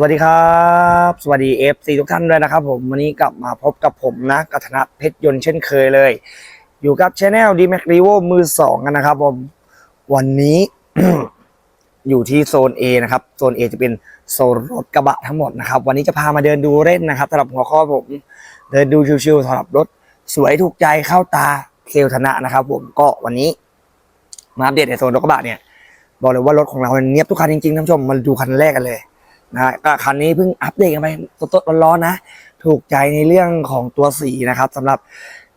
วัสดีครับ สวัสดี FC ทุกท่านด้วยนะครับผมวันนี้กลับมาพบกับผมนะกัฒนะเพชรยนต์เช่นเคยเลย อยู่กับช anel d m a x r e v o มือสองกันนะครับผมวันนี้ อยู่ที่โซน A นะครับโซน A จะเป็นโซนรถกระบะทั้งหมดนะครับ วันนี้จะพามาเดินดูเล่นนะครับสำหรับหัวข้อผม เดินดูชิวๆสำหรับรถ สวยถูกใจเข้าตาเซลลธนะนะครับ ผมก็วันนี้ มาอัปเดตในโซนรถกระบะเนี่ยบอกเลยว่ารถของเราเนียบทุกคันจริงๆท่านผู้ชมมาดูคันแรกกันเลย นะก็คันนี้เพิ่งอัปเดตกันไปสดๆร้อนๆนะ ถูกใจในเรื่องของตัวสีนะครับสำหรับ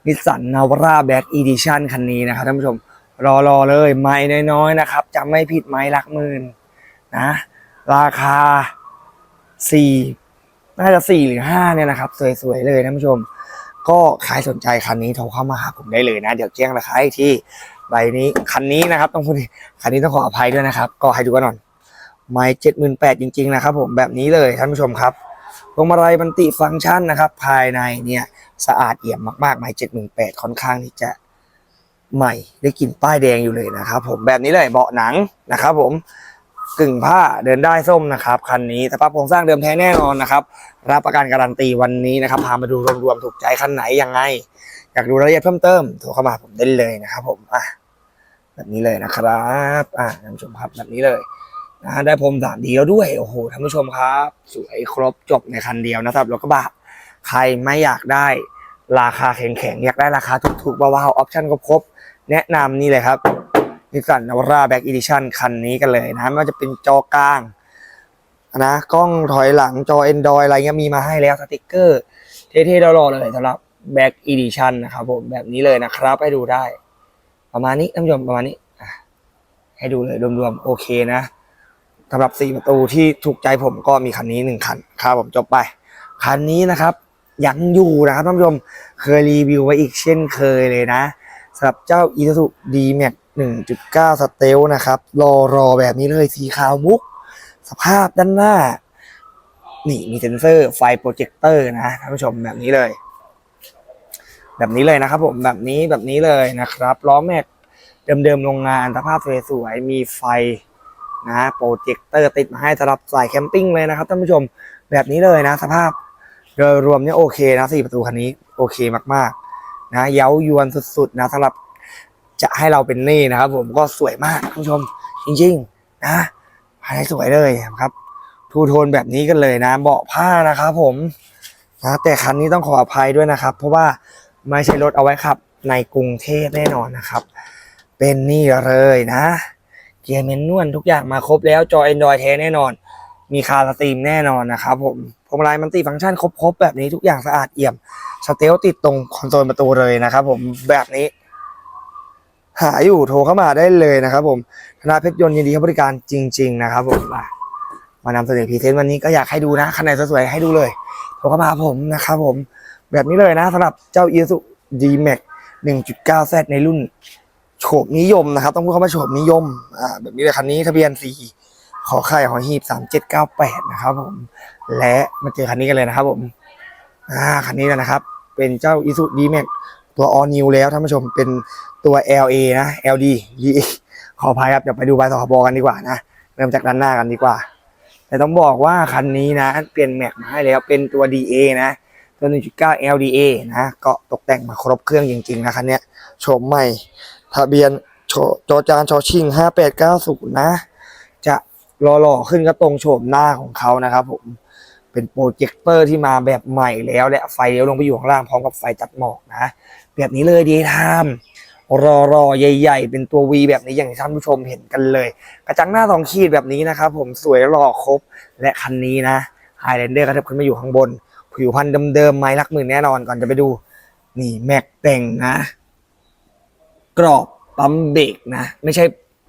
นิสสันนาวราแบ็กอีดิชันคันนี้นะครับท่านผู้ชมรอรอเลย ไม่น้อยๆนะครับจำไม่ผิดไม่หลักหมื่นนะ ราคาสี่น่าจะสี่หรือห้าเนี่ยนะครับ สวยๆเลยท่านผู้ชม ก็ใครสนใจคันนี้โทรเข้ามาหาผมได้เลยนะ เดี๋ยวแจ้งราคาที่ใบนี้คันนี้นะครับ ต้องพูดคันนี้ต้องขออภัยด้วยนะครับ ก็ให้ดูกันหน่อย ไม่เจ็ดหมื่นแปดจริงๆนะครับผมแบบนี้เลยท่านผู้ชมครับพวงมาลัยบันติฟังก์ชันนะครับ ภายในเนี่ยสะอาดเอี่ยมมากๆ ไม่เจ็ดหมื่นแปดค่อนข้างที่จะใหม่ได้กลิ่นป้ายแดงอยู่เลยนะครับผมแบบนี้เลยเบาะหนังนะครับผมกึ่งผ้าเดินได้ส้มนะครับคันนี้สภาพโครงสร้างเดิมแท้แน่นอนนะครับรับประกันการันตีวันนี้นะครับพามาดูรวมๆถูกใจคันไหนยังไง อยากดูรายละเอียดเพิ่มเติมโทรเข้ามาผมได้เลยนะครับผมอะแบบนี้เลยนะครับอะท่านผู้ชมครับแบบนี้เลย นะได้พรมสามดีแล้วด้วย โอ้โหท่านผู้ชมครับ สวยครบจบในคันเดียวนะครับรถกระบะใครไม่อยากได้ราคาแข็งๆ อยากได้ราคาถูกๆว้าๆออปชั่นครบๆแนะนำนี่เลยครับนิสสันนาวาร่าแบ็กอีดิชันคันนี้กันเลยนะไม่ว่าจะเป็นจอกลางนะกล้องถอยหลังจอ Android อะไรเงี้ยมีมาให้แล้วสติกเกอร์เท่ๆรอๆเลยสำหรับแบ็กอีดิชันนะครับผมแบบนี้เลยนะครับให้ดูได้ ประมาณนี้ท่านผู้ชมประมาณนี้ให้ดูเลยรวมๆโอเคนะ สำหรับสีประตูที่ถูกใจผมก็มีคันนี้หนึ่งคันครับผมจบไป คันนี้นะครับยังอยู่นะครับท่านผู้ชมเคยรีวิวไว้อีกเช่นเคยเลยนะสำหรับเจ้า i s u z u D-Max 1.9สเตลนะครับ รอรอแบบนี้เลยสีขาวมุก สภาพด้านหน้า นี่มีเซ็นเซอร์ไฟโปรเจคเตอร์นะท่านผู้ชมแบบนี้เลย แบบนี้เลยนะครับผมแบบนี้แบบนี้เลยนะครับล้อแม็กเดิมๆโรงงานสภาพสวยๆมีไฟ นะโปรเจคเตอร์ติดมาให้สำหรับสายแคมปิ้งเลยนะครับท่านผู้ชมแบบนี้เลยนะ สภาพโดยรวมเนี่ยโอเคนะสี่ประตูคันนี้โอเคมากๆ นะเย้ายวนสุดๆนะสำหรับจะให้เราเป็นนี่นะครับ ผมก็สวยมากท่านผู้ชม จริงๆนะภายในสวยเลยครับทูโทนแบบนี้กันเลยนะ เบาะผ้านะครับผมนะแต่คันนี้ต้องขออภัยด้วยนะครับ เพราะว่าไม่ใช่รถเอาไว้ขับในกรุงเทพแน่นอนนะครับ เป็นนี่เลยนะ เกียร์เมนนวลทุกอย่างมาครบแล้วจอ Android แท้แน่นอน มีคาร์สตรีมแน่นอนนะครับผมพวงมาลัยมันติฟังก์ชันครบๆแบบนี้ทุกอย่างสะอาดเอี่ยมสเตลติดตรงคอนโซลประตูเลยนะครับผมแบบนี้ หาอยู่โทรเข้ามาได้เลยนะครับผมธนาเพชรยนต์ยินดีให้บริการจริง ๆ นะครับผมมามานำเสนอพรีเซนต์วันนี้ก็อยากให้ดูนะคันไหนสวยๆให้ดูเลยโทรเข้ามาผมนะครับผมแบบนี้เลยนะสำหรับเจ้า i s u D-Max 1.9Z ในรุ่น โฉบนิยมนะครับ ต้องพูดคำว่าโฉบนิยมอ่าแบบนี้เลยคันนี้ทะเบียนสี่ขอไข่หอหีบสามเจ็ดเก้าแปดนะครับผมและมาเจอคันนี้กันเลยนะครับผมอ่าคันนี้เลยนะครับ เป็นเจ้า i s u d m a x ตัว all new แล้วท่านผู้ชมเป็นตัว LA นะ LD ขออภัยครับเดี๋ยวไปดูใบสคบกันดีกว่านะเริ่มจากด้านหน้ากันดีกว่า แต่ต้องบอกว่าคันนี้นะ เปลี่ยนแม็กมาให้แล้วเป็นตัว DA นะ ตัว 1.9 LDA นะ ก็ตกแต่งมาครบเครื่องจริงๆนะคันนี้โฉมใหม่ ทะเบียนจอจานชอชิง5890นะ จะรอหล่อขึ้นก็ตรงโฉมหน้าของเขานะครับผมเป็นโปรเจคเตอร์ที่มาแบบใหม่แล้วและไฟเลี้ยวลงไปอยู่ข้างล่างพร้อมกับไฟจัดหมอกนะ แบบนี้เลยดีทามรอรอใหญ่ ๆ เป็นตัว V แบบนี้อย่างที่ท่านผู้ชมเห็นกันเลย กระจังหน้าสองขีดแบบนี้นะครับผมสวยหล่อครบและคันนี้นะไฮแลนเดอร์กระเทิบขึ้นมาอยู่ข้างบน ผิวพันธุ์เดิมๆไม้ลักหมื่นแน่นอนก่อนจะไปดู นี่แม็กแต่งนะ กรอบ ปั๊มเบรกนะ ไม่ใช่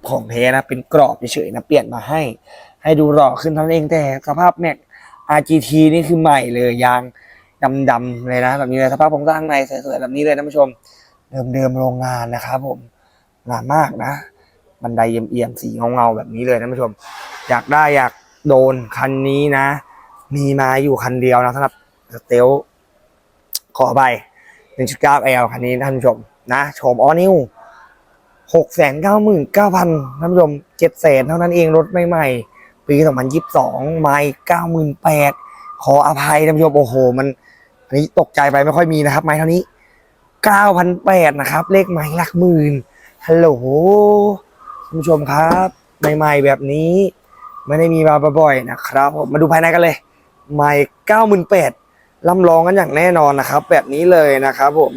ของแท้นะ เป็นกรอบเฉยๆนะ เปลี่ยนมาให้ ให้ดูหล่อขึ้นเท่านั้นเองแต่สภาพแม็ก RGT นี่คือใหม่เลยยางดำๆเลยนะแบบนี้เลยสภาพโครงสร้างข้างในสวยๆแบบนี้เลยท่านผู้ชม เดิมๆโรงงานนะครับผมงามากนะ บันไดเอี่ยมๆสีเงาๆแบบนี้เลยท่านผู้ชม อยากได้อยากโดนคันนี้นะ มีมาอยู่คันเดียวนะสำหรับสเตลขอไป 1.9L คันนี้ท่านผู้ชมนะโฉมออนิว 6 9 9 0 0 0ท่านผู้ชม7แสนเท่านั้นเองรถใหม่ๆ ปี2022ไมค์98,000ขออภัยท่านผู้ชมโอ้โห มันอันนี้ตกใจไปไม่ค่อยมีนะครับ ไมค์เท่านี้9,800นแปดนะครับ เลขไมค์หลักหมื่นฮัลโหลท่านผู้ชมครับใหม่ๆแบบนี้ ไม่ได้มีมาบ่อยๆนะครับผมมาดูภายในกันเลยไมค์98,000ล่ำลองกันอย่างแน่นอนนะครับ แบบนี้เลยนะครับ ผม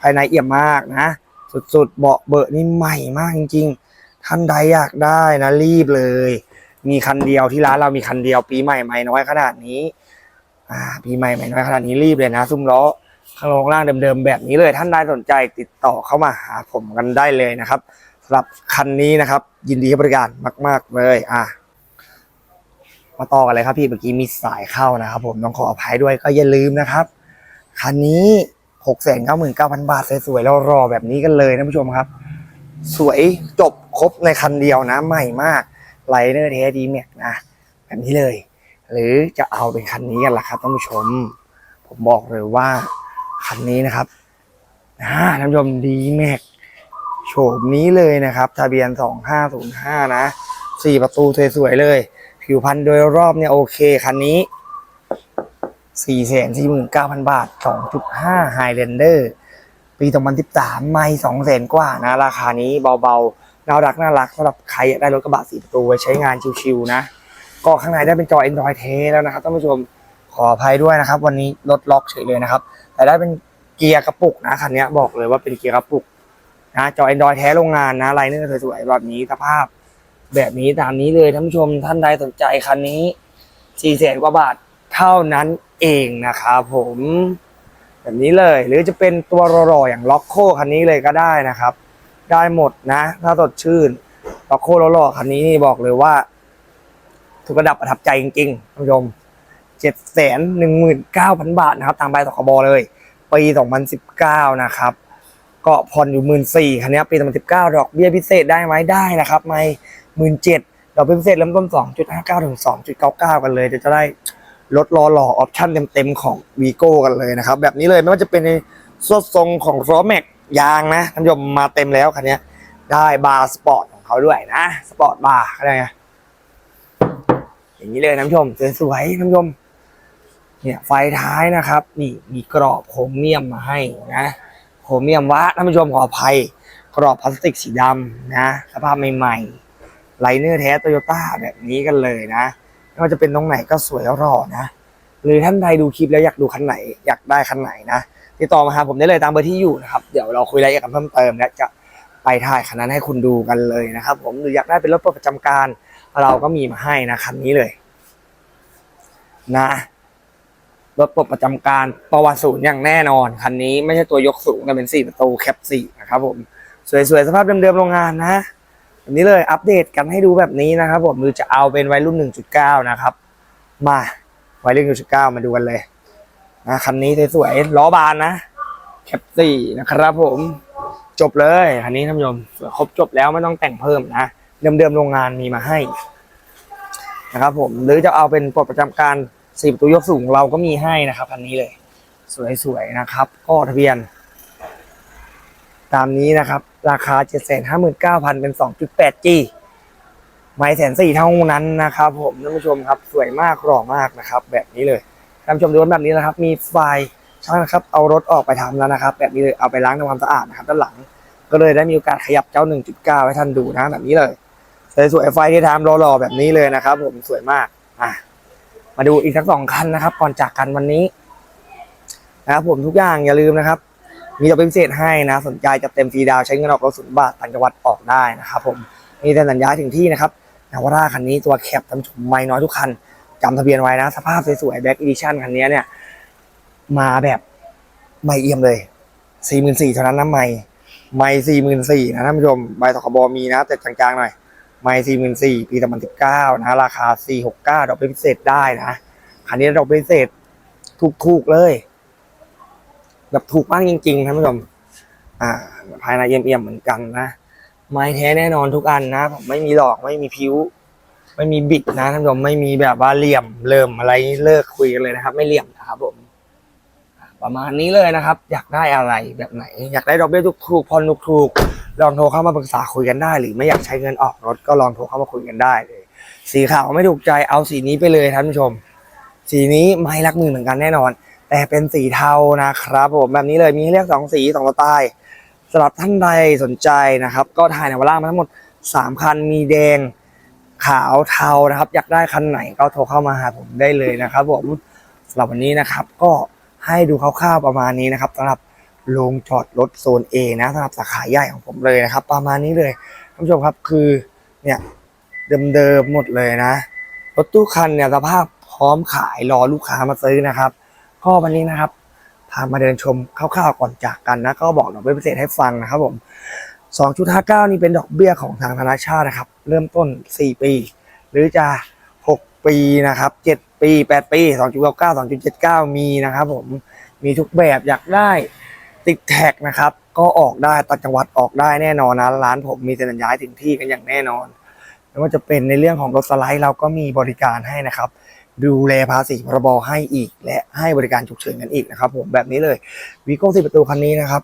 ภายในเอี่ยมมากนะ สุดๆ เบาะเบอะนี่ใหม่มากจริง ๆ ท่านใดอยากได้นะรีบเลย มีคันเดียวที่ร้านเรามีคันเดียวปีใหม่ใหม่น้อยขนาดนี้ อ่า ปีใหม่ใหม่น้อยขนาดนี้รีบเลยนะ ซุ้มล้อข้างลงล่างเดิมๆแบบนี้เลยท่านใดสนใจติดต่อเข้ามาหาผมกันได้เลยนะครับสำหรับคันนี้นะครับ ยินดีให้บริการมาก ๆ เลย อะมาต่อกันเลยครับพี่เมื่อกี้มีสายเข้านะครับ ผมต้องขออภัยด้วยก็อย่าลืมนะครับ คันนี้ หกแสนเก้าหมื่นเก้าพันบาทสวยๆแล้วรอแบบนี้กันเลยท่านผู้ชมครับ สวยจบครบในคันเดียวนะ ใหม่มากไลเนอร์เทสดีแม็กนะ แบบนี้เลย หรือจะเอาเป็นคันนี้กันล่ะครับท่านผู้ชม ผมบอกเลยว่าคันนี้นะครับนะท่านผู้ชมดีแม็กโฉมนี้เลยนะครับ ทะเบียน 2505 นะสี่ประตูสวยๆเลย ผิวพรรณโดยรอบเนี่ยโอเคคันนี้ 4 4 9 0 0 0บาท2.5 Highlander ปี2013ไม่2แสนกว่านะ ราคานี้เบาๆน่ารักน่ารักสำหรับใครอยากได้รถกระบะสีประตูไว้ใช้งานชิวๆนะ ก็ข้างในได้เป็นจอ Android เทแล้วนะครับท่านผู้ชมขออภัยด้วยนะครับ วันนี้รถล็อกเฉยเลยนะครับ แต่ได้เป็นเกียร์กระปุกนะคันนี้บอกเลยว่าเป็นเกียร์กระปุกนะจอ Android แท้โรงงานนะไลเนอร์สวยๆแบบนี้สภาพ แบบนี้ตามนี้เลยท่านผู้ชมท่านใดสนใจคันนี้4แสนกว่าบาท เท่านั้นเองนะครับผมแบบนี้เลยหรือจะเป็นตัวรอๆอย่างล็อกโคคันนี้เลยก็ได้นะครับ ได้หมดนะ ถ้าสดชื่นล็อกโครอๆคันนี้นี่บอกเลยว่าทุกระดับประทับใจจริงๆท่านผู้ชมเจ็ดแสนหนึ่งหมื่นเก้าพันบาทนะครับ ตามใบตกบเลยปีสองพันสิบเก้านะครับ ก็ผ่อนอยู่หมื่นสี่คันนี้ปีสองพันสิบเก้าดอกเบี้ยพิเศษได้ไหมได้นะครับ ไม่หมื่นเจ็ดดอกเบี้ยพิเศษเริ่มต้นสองจุดห้าเก้าถึงสองจุดเก้าเก้ากันเลยเดี๋ยวจะได้ ลดรอหล่อออปชั่นเต็มๆของวีโก้กันเลยนะครับ แบบนี้เลยไม่ว่าจะเป็นในสวดทรงของล้อแม็กยางนะท่านผู้ชมมาเต็มแล้วคันนี้ได้บาร์สปอร์ตของเขาด้วยนะสปอร์ตบาร์อะไรไงอย่างนี้เลยท่านผู้ชมสวยๆท่านผู้ชมเนี่ยไฟท้ายนะครับ นี่มีกรอบโครเมียมมาให้นะโครเมียมวะท่านผู้ชมขออภัย กรอบพลาสติกสีดำนะสภาพใหม่ๆไลเนอร์แท้โตโยต้าแบบนี้กันเลยนะ ไม่ว่าจะเป็นตรงไหนก็สวยแล้วรอนะ หรือท่านใดดูคลิปแล้วอยากดูคันไหน อยากได้คันไหนนะติดต่อมาหาผมได้เลยตามเบอร์ที่อยู่นะครับ เดี๋ยวเราคุยรายละเอียดกันเพิ่มเติมและจะไปถ่ายคันนั้นให้คุณดูกันเลยนะครับ ผมหรืออยากได้เป็นรถประจำการ เราก็มีมาให้นะคันนี้เลย นะรถปลดประจำการประวัติศูนย์อย่างแน่นอน คันนี้ไม่ใช่ตัวยกสูงแต่เป็นสี่ประตูแคปสี่นะครับผม สวยๆ สภาพเดิมๆโรงงานนะ นี้เลยอัปเดตกันให้ดูแบบนี้นะครับผมหรือจะเอาเป็นวัยรุ่น 1.9 นะครับ มาวัยรุ่น 1.9 มาดูกันเลยนะคันนี้สวยๆล้อบานนะแคปสี่นะครับผมจบเลยคันนี้ท่านผู้ชมครบจบแล้วไม่ต้องแต่งเพิ่มนะเดิมๆโรงงานมีมาให้นะครับผมหรือจะเอาเป็นปลดประจำการสี่ประตูยกสูงเราก็มีให้นะครับคันนี้เลย สวยๆนะครับ ก็ทะเบียน ตามนี้นะครับ ราคา 7 5 9 0 0 0 เป็น 2.8G ไม่แสนสี่เท่านั้นนะครับ ผมท่านผู้ชมครับสวยมากหล่อมากนะครับ แบบนี้เลยท่านผู้ชมดูแบบนี้นะครับ มีไฟช่างนะครับ เอารถออกไปทำแล้วนะครับ แบบนี้เลยเอาไปล้างทำความสะอาดนะครับด้านหลัง ก็เลยได้มีโอกาสขยับเจ้า 1.9 ให้ท่านดูนะแบบนี้เลยสวยๆไฟที่ทำรอๆแบบนี้เลยนะครับ ผมสวยมากอะมาดูอีกทั้งสองคันนะครับ ก่อนจากกันวันนี้นะครับผมทุกอย่างอย่าลืมนะครับ มีดอกเบี้ยพิเศษให้นะ สนใจจะเต็มฟรีดาวใช้เงินออกรถศูนย์บาทต่างจังหวัดออกได้นะครับผมมีแต่สัญญาถึงที่นะครับนาวาร่าคันนี้ตัวแคปทำชมไม่น้อยทุกคันจำทะเบียนไว้นะ สภาพสวยๆแบ็กอีดิชั่นคันนี้เนี่ย มาแบบไม่เอี่ยมเลยสี่หมื่นสี่เท่านั้นนะไม่ไม่สี่หมื่นสี่นะท่านผู้ชมใบตกบมีนะ แต่กลางๆหน่อยไม่สี่หมื่นสี่ปีสองพันสิบเก้านะราคาสี่หกเก้าดอกเบี้ยพิเศษได้นะคันนี้ดอกเบี้ยพิเศษถูกๆเลย แบบถูกมากจริงๆท่านผู้ชมอ่า ภายในเอี่ยมๆเหมือนกันนะไม้แท้แน่นอนทุกอันนะผมไม่มีหลอกไม่มีพิ้ว ไม่มีบิดนะท่านผู้ชมไม่มีแบบว่าเหลี่ยมเริ่มอะไรเลิกคุยกันเลยนะครับ ไม่เหลี่ยมนะครับผมประมาณนี้เลยนะครับ อยากได้อะไรแบบไหน อยากได้ดอกเบี้ยถูกๆผ่อนถูกๆลองโทรเข้ามาปรึกษาคุยกันได้ หรือไม่อยากใช้เงินออกรถก็ลองโทรเข้ามาคุยกันได้เลย สีขาวไม่ถูกใจเอาสีนี้ไปเลยท่านผู้ชม สีนี้ไม่รักมือเหมือนกันแน่นอน แต่เป็นสีเทานะครับผมแบบนี้เลยมีให้เลือกสองสีสองสไตล์สำหรับท่านใดสนใจนะครับ ก็ถ่ายในวาร่ามาทั้งหมดสามคันมีแดงขาวเทานะครับ อยากได้คันไหนก็โทรเข้ามาหาผมได้เลยนะครับผมสำหรับวันนี้นะครับ ก็ให้ดูคร่าวๆประมาณนี้นะครับสำหรับโรงจอดรถโซน A นะสำหรับสาขาใหญ่ของผมเลยนะครับ ประมาณนี้เลยท่านผู้ชมครับคือเนี่ยเดิมๆหมดเลยนะรถตู้คันเนี่ยสภาพพร้อมขายรอลูกค้ามาซื้อนะครับ ก็วันนี้นะครับพามาเดินชมคร่าวๆก่อนจากกันนะ ก็บอกดอกเบี้ยพิเศษให้ฟังนะครับผม 2.59 นี่เป็นดอกเบี้ยของทางธนาชาตินะครับ เริ่มต้น 4 ปี หรือจะ 6 ปีนะครับ 7 ปี 8 ปี 2.99 2.79 มีนะครับผม มีทุกแบบอยากได้ติดแท็กนะครับ ก็ออกได้ตัดจังหวัดออกได้แน่นอนนะ ร้านผมมีเซ็นย้ายถึงที่กันอย่างแน่นอน ไม่ว่าจะเป็นในเรื่องของรถสไลด์เราก็มีบริการให้นะครับ ดูแลภาษีพรบให้อีก และให้บริการฉุกเฉินกันอีกนะครับ ผมแบบนี้เลยวีโก้สิประตูคันนี้นะครับ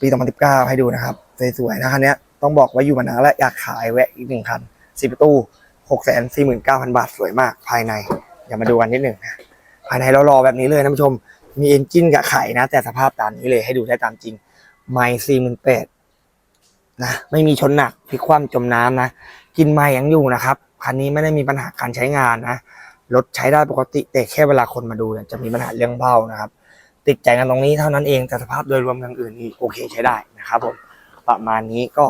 ปี 2019 ให้ดูนะครับสวยๆนะคันนี้ต้องบอกว่าอยู่มานานและอยากขายแวะอีกหนึ่งคันสิประตู649,000 บาทสวยมากภายใน อย่ามาดูกันนิดหนึ่งนะภายในเรารอแบบนี้เลยท่านผู้ชมมีเอนจินกับไข่นะ แต่สภาพตามนี้เลยให้ดูได้ตามจริงไม่สี่หมื่นแปดนะไม่มีชนหนักพลิกคว่ำจมน้ำนะ กินไม้ยังอยู่นะครับ คันนี้ไม่ได้มีปัญหาการใช้งานนะ รถใช้ได้ปกติ แต่แค่เวลาคนมาดูเนี่ยจะมีปัญหาเรื่องเบ้านะครับ ติดใจกันตรงนี้เท่านั้นเองแต่สภาพโดยรวมอย่างอื่นนี่โอเคใช้ได้นะครับผมประมาณนี้ก็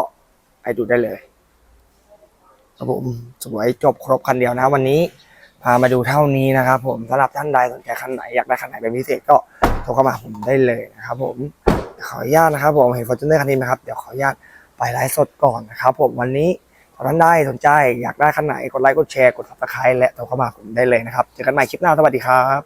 ไปดูได้เลยครับผมสวยจบครบคันเดียวนะ วันนี้พามาดูเท่านี้นะครับ ผมสำหรับท่านใดสนใจคันไหนอยากได้คันไหนเป็นพิเศษก็โทรเข้ามาผมได้เลยนะครับ ผมขออนุญาตนะครับ ผมเห็นฟอร์จูเนอร์คันนี้ไหมครับเดี๋ยวขออนุญาตไปไลฟ์สดก่อนนะครับ ผมวันนี้ ท่านไดสนใจอยากได้คันไหนกดไลค์กดแชร์กดซับสไครต์และโทรเข้ามาผมได้เลยนะครับเจอกันใหม่คลิปหน้าสวัสดีครับ